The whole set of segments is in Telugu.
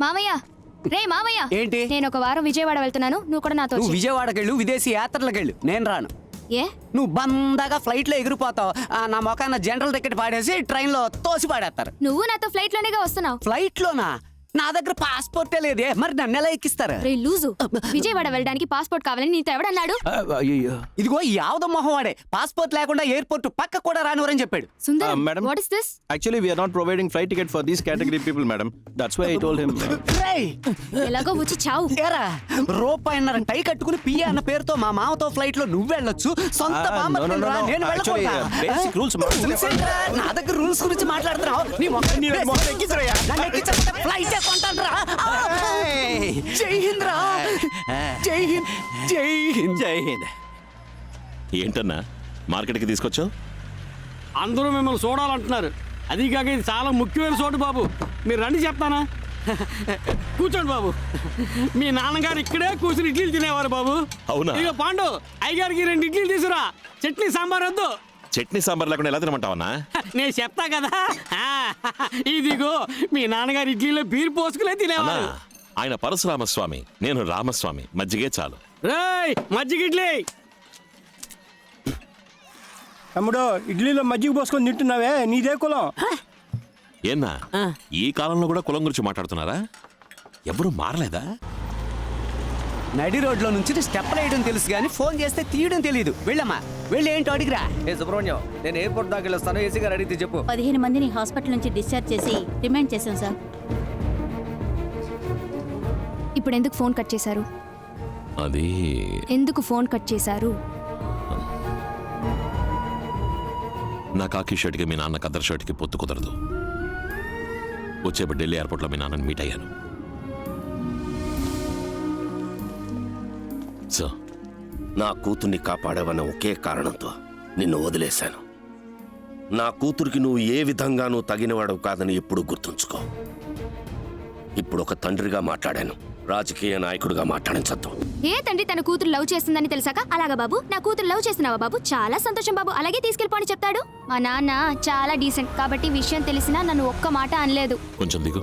మామయ్య! రే మామయ్య! ఏంటి? నేను ఒక వారం విజయవాడ వెళ్తున్నాను. నువ్వు కూడా నాతో నువ్వు. విజయవాడకెళ్ళు విదేశీ యాత్రలకెళ్ళు. నేను రాను. ఏ? నువ్వు బందాగా ఫ్లైట్లో ఎగిరిపోతావు. ఆ, నా మొఖాన జనరల్ టికెట్ పాడేసి ట్రైన్లో తోసి పాడేస్తారు నువ్వు నాతో ఫ్లైట్ లోనేగా వస్తున్నావు. ఫ్లైట్లోనా? నా దగ్గర పాస్పోర్టే లేదే మరి నన్ను ఎలా ఎక్కిస్తారు రే లూజు విజయవాడ వెళ్ళడానికి పాస్పోర్ట్ కావాలని నీతో ఎవడన్నాడు ఇదిగో యావద మొహం వాడే పాస్పోర్ట్ లేకుండా ఎయిర్పోర్ట్ పక్క కూడా రానివరని చెప్పాడు Sundar madam? What is this not providing flight ticket for these category people, madam. That's why I told him. uh, రేయ్, ఎలాగో వచ్చి చావు ఏరా రూపాయిన్నర టై కట్టుకుని పియ్య అన్న పేరుతో మా మామతో ఫ్లైట్లో నువ్వు వెళ్ళొచ్చు సొంత Ah, రా, no. నేను వెళ్ళకూడదా? uh, ఏంట్రా? నా దగ్గర రూల్స్ గురించి మాట్లాడుతున్నావు నీ మొక్క- నీ మొక్క ఎక్కించరయ్యా. నన్ను ఎక్కించకపోతే ఫ్లైట్ ఆ, జై హింద్ రా. జై హింద్. జై హింద్. జై హింద్. ఏంటన్నా మార్కెట్కి తీసుకొచ్చావు? అందరూ మిమ్మల్ని చూడాలంటున్నారు. అది కాక ఇది చాలా ముఖ్యమైన చోటు బాబు. మీరు రండి చెప్తానా? కూర్చోండి బాబు. మీ నాన్నగారు ఇక్కడే కూర్చుని ఇడ్లీలు తినేవారు బాబు. అవునా? ఇక పాండు అయ్యగారికి రెండు ఇడ్లీలు తీసుకురా. చట్నీ సాంబార్ వద్దు. చట్నీ సాంబార్ లేకుండా ఎలా తినమంటావన్నా? నేను చెప్తా కదా. ఆ, ఇదిగో మీ నాన్నగారు ఇడ్లీలో బీర్ పోసుకునే అన్నా తినేవారు ఆయన పరశురామస్వామి నేను రామస్వామి మజ్జిగే చాలు. రేయ్ మజ్జిగ ఇడ్లీ. తమ్ముడు ఇడ్లీలో మజ్జిగ పోసుకొని తింటున్నావే నీదే కులం. ఏన్నా ఈ కాలంలో కూడా కులం గురించి మాట్లాడుతున్నారా? ఎవరు మారలేదా? నడి రోడ్లో నుంచి స్టెప్ వేయడం తెలుసు కానీ ఫోన్ చేస్తే తీయడం తెలియదు వెళ్ళమ్మా. వెళ్ళి ఏంటో అడిగిరా? ఏ సుబ్రహ్మణ్యం నేను ఎయిర్పోర్ట్ దాకా వెళ్ళొస్తాను ఏసీ గారు అడిగితే చెప్పు. పదిహేను మందిని హాస్పిటల్ నుంచి డిశ్చార్జ్ చేసి రిమాండ్ చేశాం సార్. ఇప్పుడు ఎందుకు ఫోన్ కట్ చేశారు? అది ఎందుకు ఫోన్ కట్ చేశారు? నా కాకి షర్ట్కి మీ నాన్న కద్దర్ షర్ట్కి పొత్తు కుదరదు. వచ్చేప్పుడు ఢిల్లీ ఎయిర్పోర్ట్లో మీ నాన్నని మీట్ అయ్యాను. సో నా కూతుర్ని కాపాడావన్న ఒకే కారణంతో నిన్ను వదిలేశాను. నా కూతురికి నువ్వు ఏ విధంగానూ తగినవాడవు కాదని ఎప్పుడు గుర్తుంచుకో. ఇప్పుడు ఒక తండ్రిగా మాట్లాడాను. రాజకీయ నాయకుడిగా మాట్లాడించద్దు ఏ తండ్రి తన కూతురు లవ్ చేస్తుందని తెలిసాక? అలాగా బాబు నా కూతురు లవ్ చేస్తున్నావా బాబు? చాలా సంతోషం బాబు అలాగే తీసుకెళ్ళిపోని చెప్తాడు. మా నాన్న చాలా డీసెంట్ కాబట్టి విషయం తెలిసినా నన్ను ఒక్క మాట అనలేదు. కొంచెం దిగు.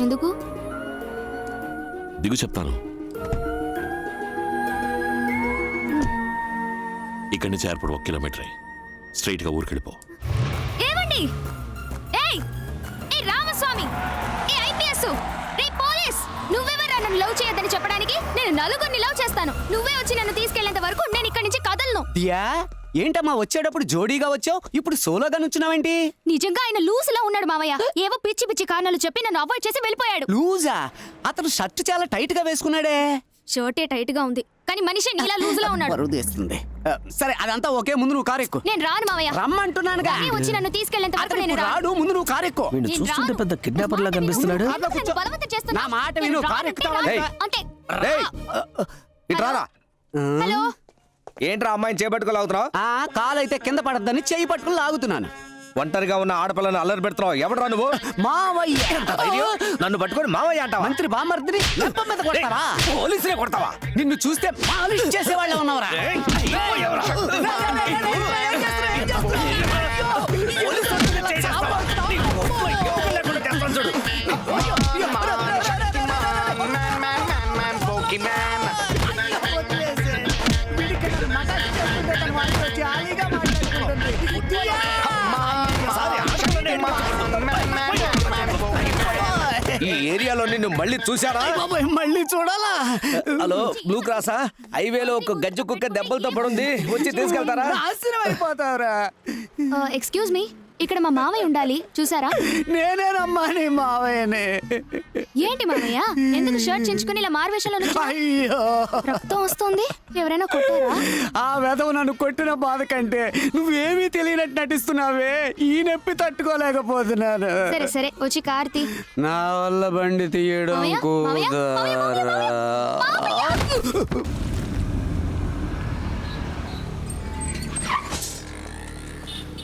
ఎందుకు? దిగు చెప్తాను. ఇక్కడి నుంచి ఎయిర్పోర్ట్ ఒక కిలోమీటరే స్ట్రైట్గా ఊరికెళ్ళిపో. ఏమండి? ఏయ్! ఏ రామస్వామి! ఏ ఐపీఎస్? రే పోలీస్! నువ్వెవరా నన్ను లవ్ చేయొద్దని చెప్పడానికి? నేను నలుగురిని లవ్ చేస్తాను. నువ్వే వచ్చి నన్ను తీసుకెళ్ళేంత వరకు నేను ఇక్కడి నుంచి కదలను. దియా ఏంటమ్మా వచ్చేటప్పుడు జోడీగా వచ్చావు? ఇప్పుడు సోలోగా నుంచున్నావేంటి? నిజంగా ఆయన లూసులా ఉన్నాడు మావయ్య. ఏవో పిచ్చి పిచ్చి కారణాలు చెప్పి నన్ను అవాయిడ్ చేసి వెళ్ళిపోయాడు. లూజా? అతను షర్ట్ చాలా టైట్గా వేసుకున్నాడే. షర్టే టైట్గా ఉంది. కానీ మనిషి నీలా లూజులా ఉన్నాడు బరువు తీస్తుంది ఆ, సరే అదంతా ఓకే ముందు నువ్వు కారు ఎక్కు నేను రాను మావయ్య రమ్మంటున్నానుగా కానీ వచ్చి నన్ను తీసుకెళ్ళేంత వరకు అతను నేను ఇప్పుడు రాను రాడు ముందు నువ్వు కారు ఎక్కు నేను చూస్తుంటే రాను. పెద్ద కిడ్నాపర్ లా నా కనిపిస్తున్నాడు విను. కార్లో కూర్చో. నన్ను బలవంతం చేస్తున్నావు. నా మాట నేను విను, రాను కారు అంటే ఎక్కుతావా? రాను. అంతే రేయ్ ఇటు రారా హలో ఏంట్రా అమ్మాయిని చేపట్టుకోలేవుతున్నావు ఆ కాలు అయితే కింద పడద్దని చెయ్యి పట్టుకుని లాగుతున్నాను ఒంటరిగా ఉన్న ఆడపిల్లని అల్లరి పెడుతున్నావు. ఎవడరా నువ్వు? మావయ్య? నన్ను పట్టుకొని మావయ్య అంటావా? మంత్రి బామర్దిని లంప మీద కొడతావా? పోలీసులే కొడతావా? నిన్ను చూస్తే చేసేవాళ్ళే ఉన్నవరా. ఈ ఏరియాలో నిన్ను మళ్ళీ చూసారా బాబాయ్ మళ్ళీ చూడాలా? హలో బ్లూ క్రాసా? హైవేలో ఒక గజ్జు కుక్క దెబ్బలతో పడుంది. వచ్చి తీసుకెళ్తారా? నాశనం అయిపోతావురా. ఎక్స్క్యూజ్ మీ ఇక్కడ మా మావయ్య ఉండాలి. చూసారా? నేనేనమ్మా నీ మావయ్యనే. ఏంటి మావయ్య? ఎందుకు షర్ట్ చించుకుని ఇలా మారువేషంలో? అయ్యో. రక్తం వస్తుంది? ఎవరైనా కొట్టారా? ఆ వెధవ నన్ను కొట్టిన బాధ కంటే నువ్వేమీ తెలియనట్టు నటిస్తున్నావే? ఈ నొప్పి తట్టుకోలేకపోతున్నాను. సరే సరే. వచ్చి కార్తీ. నా వల్ల బండి తీయడం మావయ్య, మావయ్య, మావయ్య, మావయ్య, కుదరా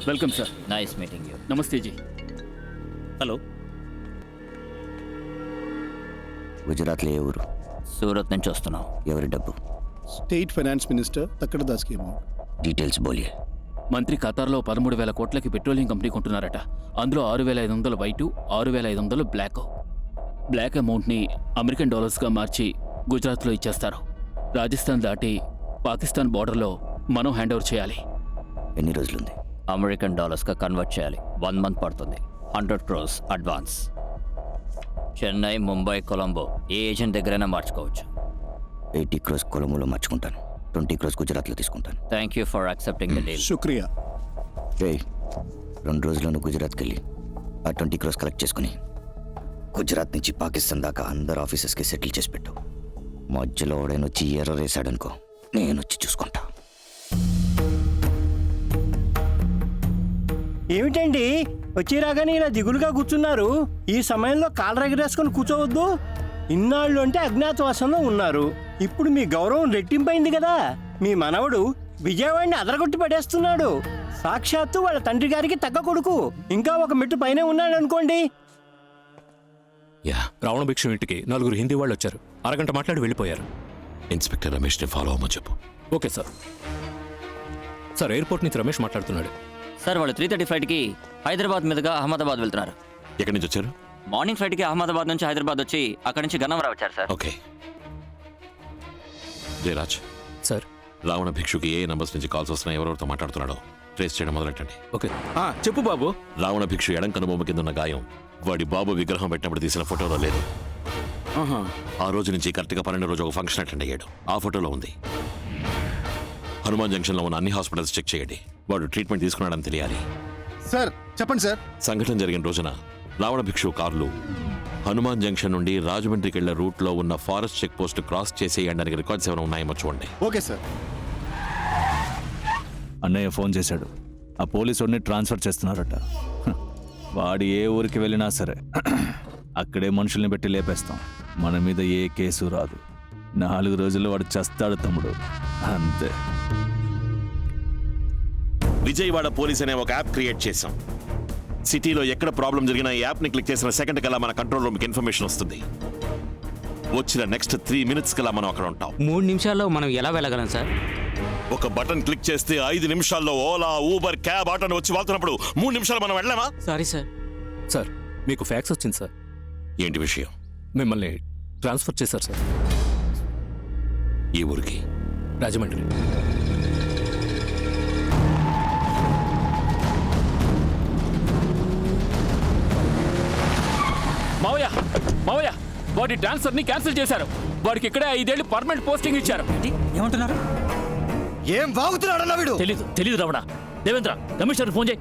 welcome sir nice meeting you namaste ji. Hello గుజరాత్లో ఏ ఊరు? సూరత్ నుంచి వస్తున్నాం. ఎవరి డబ్బు? స్టేట్ ఫైనాన్స్ మినిస్టర్ తక్కడ దాస్కి డీటెయిల్స్ బోలియే. మంత్రి ఖతార్లో పదమూడు వేల కోట్లకి పెట్రోలియం కంపెనీ కొంటున్నారట. అందులో ఆరు వేల ఐదు వందలు వైటు ఆరు వేల ఐదు వందలు బ్లాక్. బ్లాక్ అమౌంట్ని అమెరికన్ డాలర్స్గా మార్చి గుజరాత్లో ఇచ్చేస్తారు. రాజస్థాన్ దాటి పాకిస్తాన్ బార్డర్లో మనం హ్యాండ్ ఓవర్ చేయాలి. ఎన్ని రోజులుంది? అమెరికన్ డాలర్స్గా కన్వర్ట్ చేయాలి. వన్ మంత్ పడుతుంది. Hundred crores advance. Chennai Mumbai Colombo ఏ ఏజెంట్ దగ్గరైనా మార్చుకోవచ్చు. ఎయిటీ క్రోస్ కొలంబోలో మార్చుకుంటాను. ట్వంటీ క్రోస్ గుజరాత్లో తీసుకుంటాను. Thank you for accepting the deal. శుక్రియా. రే రెండు రోజుల్లోనూ గుజరాత్కి వెళ్ళి ఆ ట్వంటీ క్రోస్ కలెక్ట్ చేసుకుని గుజరాత్ నుంచి పాకిస్తాన్ దాకా అందరు ఆఫీసర్స్కి సెటిల్ చేసి పెట్టు. మధ్యలో వాడైనా వచ్చి ఎర్ర వేసాడనుకో నేను వచ్చి చూసుకుంటా. ఏమిటండి? వచ్చి రాగానే ఇలా దిగులుగా కూర్చున్నారు. ఈ సమయంలో కాలు ఎగరేసుకొని కూర్చోవద్దు. ఇన్నాళ్ళు అంటే అజ్ఞాతవాసంలో ఉన్నారు. ఇప్పుడు మీ గౌరవం రెట్టింపైంది కదా. మీ మనవడు విజయవాడిని అదరగొట్టి పడేస్తున్నాడు. సాక్షాత్తు వాళ్ళ తండ్రి గారికి తగ్గ కొడుకు. ఇంకా ఒక మెట్టు పైనే ఉన్నాడు అనుకోండి. యా. రావణ భిక్షు ఇంటికి నలుగురు హిందీ వాళ్ళు వచ్చారు. అరగంట మాట్లాడి వెళ్ళిపోయారు. ఇన్స్పెక్టర్ రమేష్ని ఫాలో అవ్వమని చెప్పు. Okay sir. సార్ ఎయిర్పోర్ట్ నుంచి రమేష్ మాట్లాడుతున్నాడు. సార్ వాళ్ళు త్రీ థర్టీ ఫ్లైట్కి హైదరాబాద్ మీదుగా అహ్మదాబాద్ వెళ్తున్నారు. ఎక్కడి నుంచి వచ్చారు? మార్నింగ్ ఫ్లైట్కి అహ్మదాబాద్ నుంచి హైదరాబాద్ వచ్చి అక్కడి నుంచి గన్నవరం వచ్చారు sir. Okay. Jayaraj. Sir. Ravana భిక్షుకి ఏ నంబర్స్ నుంచి కాల్స్ వస్తున్నాయి ఎవరెవరితో మాట్లాడుతున్నాడో ట్రేస్ చేయడం మొదలెట్టండి. ఓకే. చెప్పు బాబు. రావణ భిక్షు ఎడం కనుబొమ్మ కింద ఉన్న గాయం వాడి బాబు విగ్రహం పెట్టినప్పుడు తీసిన ఫోటోలో లేదు. ఆ రోజు నుంచి కరెక్ట్గా పన్నెండు రోజు ఒక ఫంక్షన్ అటెండ్ అయ్యాడు. ఆ ఫోటోలో ఉంది. హనుమాన్ జంక్షన్లో ఉన్న అన్ని హాస్పిటల్స్ చెక్ చేయండి. వాడు ట్రీట్మెంట్ తీసుకున్నాడని తెలియాలి. సార్ చెప్పండి సార్. సంఘటన జరిగిన రోజున రావణ భిక్షు కార్లు హనుమాన్ జంక్షన్ నుండి రాజమండ్రికి వెళ్ళే రూట్లో ఉన్న ఫారెస్ట్ చెక్ పోస్ట్ క్రాస్ చేసేయడానికి రికార్డ్స్ ఏమైనా ఉన్నాయేమో చూడండి. Okay sir. అన్నయ్య ఫోన్ చేశాడు. ఆ పోలీసుడిని ట్రాన్స్ఫర్ చేస్తున్నారట. హ, వాడు ఏ ఊరికి వెళ్ళినా సరే అక్కడే మనుషుల్ని పెట్టి లేపేస్తాం. మన మీద ఏ కేసు రాదు. నాలుగు రోజుల్లో వాడు చస్తాడు తమ్ముడు. అంతే. విజయవాడ పోలీస్ అనే ఒక యాప్ క్రియేట్ చేశాం. సిటీలో ఎక్కడ ప్రాబ్లం జరిగినా ఈ యాప్ని క్లిక్ చేసిన సెకండ్ కల్లా మన కంట్రోల్ రూమ్కి ఇన్ఫర్మేషన్ వస్తుంది. వచ్చిన నెక్స్ట్ త్రీ మినిట్స్ కల్లా మనం అక్కడ ఉంటాం. మూడు నిమిషాల్లో మనం ఎలా వెళ్ళగలం సార్? ఒక బటన్ క్లిక్ చేస్తే ఐదు నిమిషాల్లో ఓలా ఊబర్ క్యాబ్ ఆటోని వచ్చి వాళ్తున్నప్పుడు మూడు నిమిషాలు మనం వెళ్ళామా? Sorry sir. సార్ మీకు ఫ్యాక్స్ వచ్చింది సార్. ఏంటి విషయం? మిమ్మల్ని ట్రాన్స్ఫర్ చేశారు సార్. ఈ ఊరికి? రాజమండ్రి. మావయ్య మావయ్య వాడి ట్రాన్స్ఫర్ని క్యాన్సిల్ చేశారు. వాడికి ఇక్కడే ఐదేళ్ళు పర్మనెంట్ పోస్టింగ్ ఇచ్చారు. ఏమంటున్నారు? ఏం బాగుతున్నాడన్నా వీడు? తెలీదు తెలీదు రమణ. దేవేంద్ర కమిషనర్ ఫోన్ చేయి.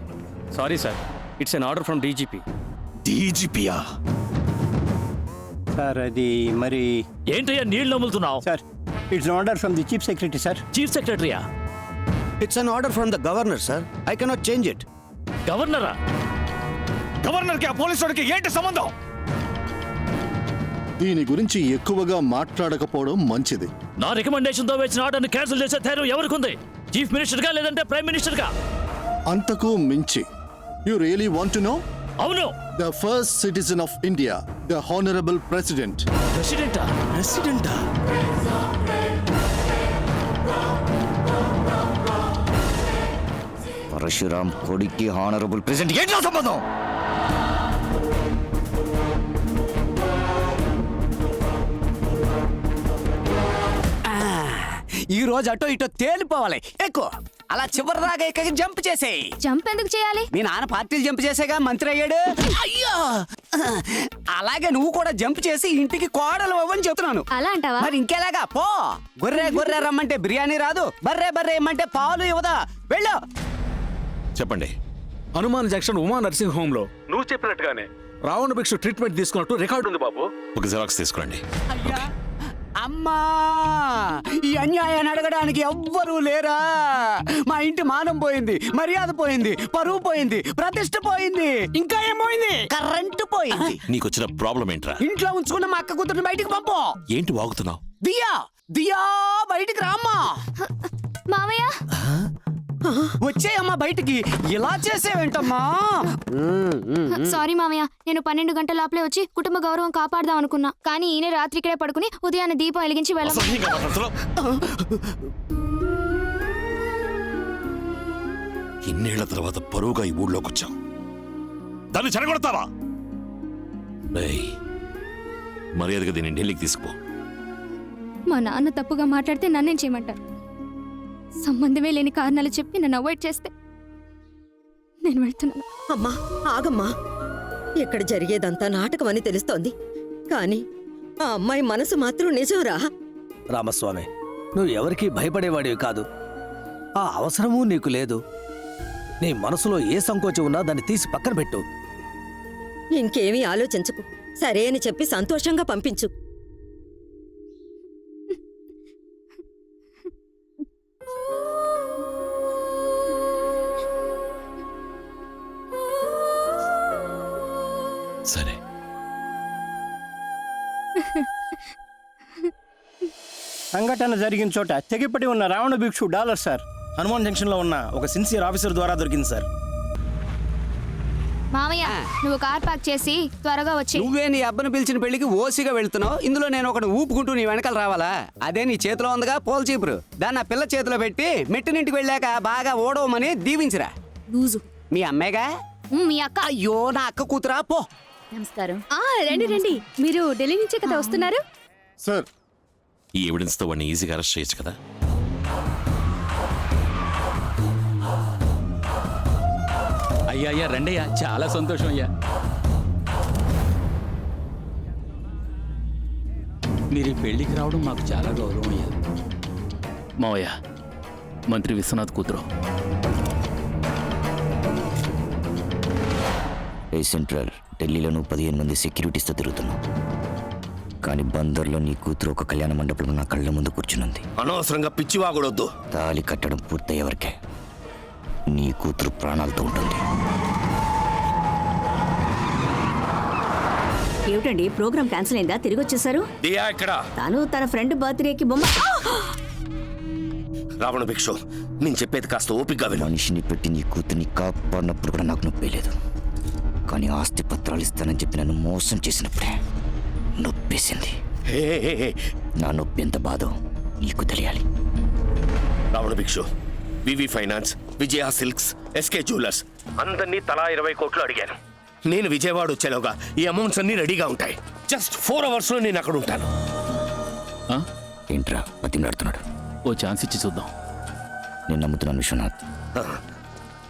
Sorry sir it's an order from DGP డీజీపీయా sir అది మరి ఏంటయ్యా నీళ్ళు నమ్ములుతున్నావు sir it's order from the chief secretary sir. Chief సెక్రటరీయా it's an order from the governor sir I cannot change it గవర్నరా గవర్నర్కి ఆ పోలీసు వాడికి ఏంటి సంబంధం? దీని గురించి ఎక్కువగా మాట్లాడకపోవడం మంచిది. నా రికమెండేషన్తో వేసిన ఆర్డర్ని క్యాన్సిల్ చేసే ధైర్యం ఎవరికి ఉంది చీఫ్ మినిస్టర్గా లేదంటే ప్రైమ్ మినిస్టర్గా అంతకు మించి. You really want to know? అవును. The first citizen of India the honourable president. ప్రెసిడెంటా? ప్రెసిడెంటా? పరశురామ్ కొడుక్కి హానరబుల్ ప్రెసిడెంట్. ఏంటి సంబంధం? ఈ రోజు అటో ఇటో తేలిపోవాలి. ఎక్కువ. అలా చివరి దాకా ఎక్కడికి జంప్ చేసేయి. జంప్ ఎందుకు చేయాలి? మీ నాన్న పార్టీలు జంప్ చేసేగా? మంత్రి అయ్యాడు? అయ్యో! అలాగే నువ్వు కూడా జంప్ చేసి ఇంటికి కోడలు అవ్వని చెప్తున్నాను. అలా అంటావా? మరి ఇంకెలాగా? పో! గొర్రె గొర్రె రమ్మంటే బిర్యానీ రాదు. బర్రె బర్రె ఇమ్మంటే పాలు ఇవ్వదా? వెళ్ళు! చెప్పండి. హనుమాన్ జంక్షన్ ఉమా నర్సింగ్ హోమ్లో నువ్వు చెప్పినట్టుగానే. రావణ భిక్షు ట్రీట్మెంట్ తీసుకున్నట్టు రికార్డు ఉంది బాబు. ఒక జిరాక్స్ తీసుకురండి. అయ్యా! అమ్మా ఈ అన్యాయాన్ని అడగడానికి ఎవ్వరూ లేరా? మా ఇంటి మానం పోయింది మర్యాద పోయింది పరువు పోయింది ప్రతిష్ట పోయింది. ఇంకా ఏం పోయింది? కరెంటు పోయింది. నీకు వచ్చిన ప్రాబ్లం ఏంట్రా? ఇంట్లో ఉంచుకున్న మా అక్క కూతుర్ని బయటికి పంపు. ఏంటి వాగుతున్నావు? దియా దియా బయటికి రామ్మా. వచ్చేయమ్మా బయటికి. ఇలా చేసేవేంటమ్మా? సారీ మామయ్య నేను పన్నెండు గంటల లోపలే వచ్చి కుటుంబ గౌరవం కాపాడదాం అనుకున్నా. కానీ ఈయన రాత్రి ఇక్కడే పడుకుని ఉదయాన్నే దీపం వెలిగించి వెళ్ళ అసహ్యంగా మాట్లాడుతున్నావు ఇన్నేళ్ళ తర్వాత పరువుగా ఈ ఊళ్ళోకి వచ్చాం దాన్ని చెడగొడతావా రేయ్, మర్యాదగా దీన్ని ఢిల్లీకి తీసుకుపో. మా నాన్న తప్పుగా మాట్లాడితే నన్నేం చేయమంటారు? సంబంధమే లేని కారణాలు చెప్పి నన్ను అవాయిడ్ చేస్తే నేను వెళ్తున్నాను. అమ్మా ఆగమ్మా. ఇక్కడ జరిగేదంతా నాటకం అని తెలుస్తోంది. కానీ ఆ అమ్మాయి మనసు మాత్రం నిజంరా? రామస్వామి నువ్వు ఎవరికీ భయపడేవాడివి కాదు. ఆ అవసరమూ నీకు లేదు. నీ మనసులో ఏ సంకోచం ఉన్నా దాన్ని తీసి పక్కన పెట్టు. ఇంకేమీ ఆలోచించకు. సరే అని చెప్పి సంతోషంగా పంపించు. సంఘటన జరిగిన చోట తెగిపడి ఉన్న రావణ భిక్షు డాలర్ సార్. హనుమాన్ జంక్షన్లో ఉన్న ఒక సిన్సియర్ ఆఫీసర్ ద్వారా దొరికింది సార్. మామయ్య నువ్వు కార్ పార్క్ చేసి త్వరగా వచ్చి నువ్వే నీ అబ్బను పిలిచిన పెళ్ళికి ఓసిగా వెళ్తున్నావు. ఇందులో నేను ఒకటి ఊపుకుంటూ నీ వెనకాల రావాలా? అదే నీ చేతిలో ఉందిగా పోల్ చీపురు. దాన్ని ఆ పిల్ల చేతిలో పెట్టి మెట్టినింటికి వెళ్ళాక బాగా ఓడవమని దీవించరా. లూజు. మీ అమ్మాయిగా? మీ అక్క. అయ్యో నా అక్క కూతురా పో. నమస్కారం. ఆ, రండి రండి. మీరు ఢిల్లీ నుంచే కదా వస్తున్నారు? సార్ ఈ ఎవిడెన్స్తో వాడిని ఈజీగా అరెస్ట్ చేయొచ్చు కదా? అయ్యా అయ్యా రండయ్యా. చాలా సంతోషం అయ్యా. మీరు ఈ పెళ్ళికి రావడం మాకు చాలా గౌరవం అయ్యా. మావయ్య మంత్రి విశ్వనాథ్ కూతురు. ఏ సెంట్రల్? ఢిల్లీలో నువ్వు పదిహేను మంది సెక్యూరిటీస్తో తిరుగుతున్నావు కానీ బందర్లో నీ కూతురు ఒక కళ్యాణ మండపంలో నా కళ్ళ ముందు కూర్చునుంది. అనవసరంగా పిచ్చివాగుడొద్దు తాళి కట్టడం పూర్తయ్యేవరకే నీ కూతురు ప్రాణాలతో ఉంటుంది. ఏమిటండి? ప్రోగ్రామ్ క్యాన్సిల్ అయిందా? తిరిగి వచ్చేసారు దియా ఇక్కడ. తాను తన ఫ్రెండ్ బర్త్డేకి బొమ్మ రావణ భిక్షు నేను చెప్పేది కాస్త ఓపికగా విను. మనిషిని పెట్టి నీ కూతుర్ని కాపాడినప్పుడు కూడా నాకు నొప్పి లేదు. కానీ ఆస్తి పత్రాలు ఇస్తానని చెప్పి నన్ను మోసం చేసినప్పుడే నొప్పేసింది. హే, హే, హే. నా నొప్పి ఎంత బాధో నీకు తెలియాలి. Ravana Bhikshu VV finance Vijaya silks SK jewellers. అందరినీ తలా ఇరవై కోట్లు అడిగాను. నేను విజయవాడ వచ్చేలోగా ఈ అమౌంట్స్ అన్ని రెడీగా ఉంటాయి. జస్ట్ ఫోర్ అవర్స్లో నేను అక్కడ ఉంటాను. ఆ? ఏంట్రా బతిమలాడుతున్నాడు ఓ ఛాన్స్ ఇచ్చి చూద్దాం. నేను నమ్ముతున్నాను విశ్వనాథ్.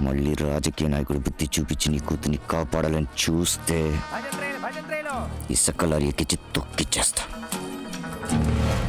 మళ్ళీ రాజకీయ నాయకుడు బుద్ధి చూపించి నీ కూతుర్ని కాపాడాలని చూస్తే ఇసుకలో లారీ ఎక్కించి తొక్కిచ్చేస్తా.